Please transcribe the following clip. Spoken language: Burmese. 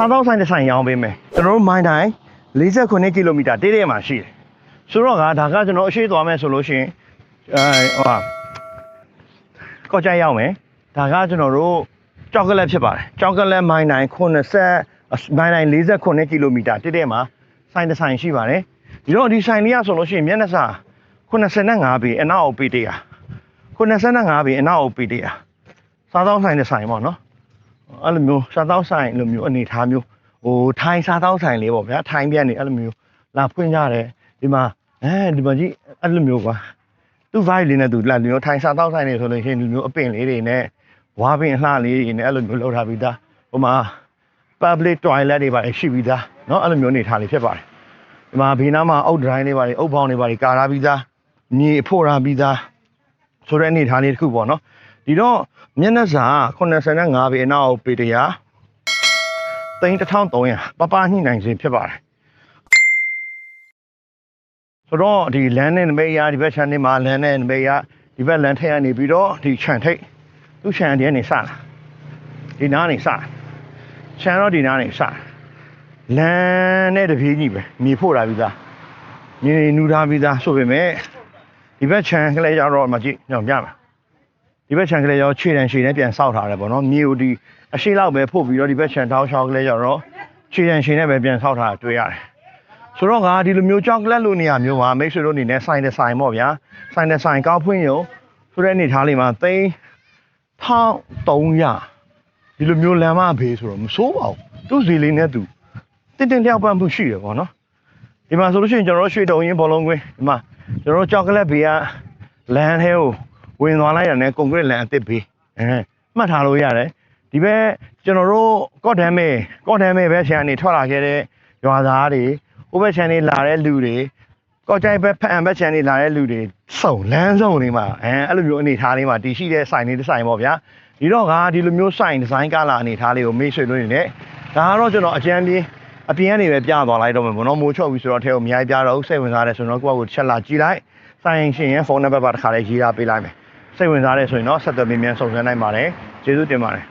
စားသောက်ဆိုင်တစ်ဆိုင်ရောင်းပေးမယ်ကျွန်တော်တို့မိုင်းတိုင်း48ကီလိုမီတာတိတိမှာရှိတယ်ဆိုတော့ကဒါကကျွန်တော်အရှိသွားမယ်ဆိုလို့ရှိရင်အဲဟိုဟာကော့ကြိုက်ရောက်မယ်ဒါကကျွန်တော်တို့ကြောက်ကလက်ဖြစ်ပါတယ်ကြောက်ကလက်မိုင်းတိုင်း80မိုင်းတိုင်း48ကီလိုမီတာတိတိမှာဆိုင်တစ်ဆိုင်ရှိပါတယ်ဒီတော့ဒီဆိုင်လေးကဆိုလို့ရှိရင်မျက်နှာစာ85ပေအနောက်အုပ်ပေတရာ85ပေအနောက်အုပ်ပေတရာစားသောက်ဆိုင်တစ်ဆိုင်ပေါ့နော် အဲ့လိုမျိုးစားတောက်ဆိုင်လိုမျိုးအနေထားမျိုးဟိုထိုင်းစားတောက်ဆိုင်လေးပေါ့ဗျာထိုင်းပြန်နေအဲ့လိုမျိုးလာဖွင့်ကြတယ်ဒီမှာအဲဒီမှာကြီးအဲ့လိုမျိုးကွာသူ့ vibe လေးနဲ့သူလာမျိုးထိုင်းစားတောက်ဆိုင်နေဆိုလို့ရှိရင်ဒီမျိုးအပင်လေးတွေနဲ့ဝါပင်အလှလေးတွေနဲ့အဲ့လိုမျိုးလောက်ထားပြီးသားဟိုမှာ public toilet တွေပါရှိပြီးသားเนาะအဲ့လိုမျိုးအနေထားလေးဖြစ်ပါတယ်ဒီမှာဘေးနားမှာအုတ်ဒရိုင်းလေးပါတွေအုတ်ပေါင်းတွေပါတွေကာထားပြီးသားမြေအဖို့ထားပြီးသားဆိုတဲ့အနေထားလေးတစ်ခုပေါ့နော် ဒီတော့မျက်နှာစာ85ပေအနောက်ပေတရာ3300ပပညှိနိုင်ခြင်းဖြစ်ပါတယ်ဆိုတော့ဒီလမ်းနဲ့နမိတ်ရဒီဘက်ခြမ်းနေမှာလမ်းနဲ့နမိတ်ရဒီဘက်လမ်းထက်ကနေပြီးတော့ဒီခြံထိတ်သူ့ခြံတည်းကနေစလာဒီနားနေစလာခြံတော့ဒီနားနေစလာလမ်းနဲ့တပြေးကြီးပဲမြေဖို့တာပြီးသားမြေနူထားပြီးသားဆိုပေမဲ့ဒီဘက်ခြံကလေးကြတော့မကြည့်ညောင်ပြမယ် ဒီဘက်ခြံကလေးရောခြေတံခြေနဲ့ပြန်ဆောက်ထားတယ်ပေါ့နော်မြေကိုဒီအရှိလောက်ပဲဖို့ပြီးတော့ဒီဘက်ခြံတောင်းချောင်းကလေးကျတော့ခြေတံခြေနဲ့ပဲပြန်ဆောက်ထားတာတွေ့ရတယ်ဆိုတော့ငါဒီလိုမျိုးကြောက်ကလက်လိုနေရာမျိုးမှာမိတ်ဆွေတို့အနေနဲ့ဆိုင်တဲ့ဆိုင်ပေါ့ဗျာဆိုင်တဲ့ဆိုင်ကောက်ဖွင့်ရုံဆိုတဲ့အနေထားလေးမှာသိန်း1300ဒီလိုမျိုးလမ်းမဘေးဆိုတော့မစိုးပါဘူးသူ့စီလေးနဲ့သူတင်းတင်းလျောက်ပန့်မှုရှိတယ်ပေါ့နော်ဒီမှာဆိုလို့ရှိရင်ကျွန်တော်တို့ရွှေတုံရင်ဘောလုံးကွင်းဒီမှာကျွန်တော်တို့ကြောက်ကလက်ဘေးကလမ်းထဲကို ဝင်သွားလိုက်ရတယ်ကွန်ကရစ်လန်အစ်စ်ဘေးအဲမှတ်ထားလို့ရတယ်ဒီဘက်ကျွန်တော်တို့ကော့ဒမ်မေကော့ဒမ်မေဘက်ခြံကနေထွက်လာခဲ့တဲ့ရွာသားတွေဟိုဘက်ခြံနေလာတဲ့လူတွေကော့ကြိုက်ဘက်ဖအံဘက်ခြံနေလာတဲ့လူတွေစုံလမ်းစုံလေးမှာအဲအဲ့လိုမျိုးအနေထားလေးမှာတည်ရှိတဲ့ဆိုင်လေးတစ်ဆိုင်ပေါ့ဗျာဒီတော့ကဒီလိုမျိုးဆိုင်ဒီဇိုင်းကလာအနေထားလေးကိုမေ့ဆွေလို့နေတယ်ဒါကတော့ကျွန်တော်အကြမ်းပြင်းအပြင်ကနေပဲပြသွားလိုက်တော့မယ်ဘုံတော့မိုးချုပ်ပြီဆိုတော့ထဲကိုအများကြီးပြတော့စိတ်ဝင်စားတယ်ဆိုတော့ကိုယ့်အကိုတစ်ချက်လာကြည့်လိုက်ဆိုင်ရှင်ရဲ့ဖုန်းနံပါတ်ပါတစ်ခါလေးရေးထားပေးလိုက်မယ် စိတ်ဝင်စားတဲ့ဆိုရင်တော့ဆက်သွယ်မြင်မြန်စုံစမ်းနိုင်ပါတယ်ကျေးဇူးတင်ပါတယ်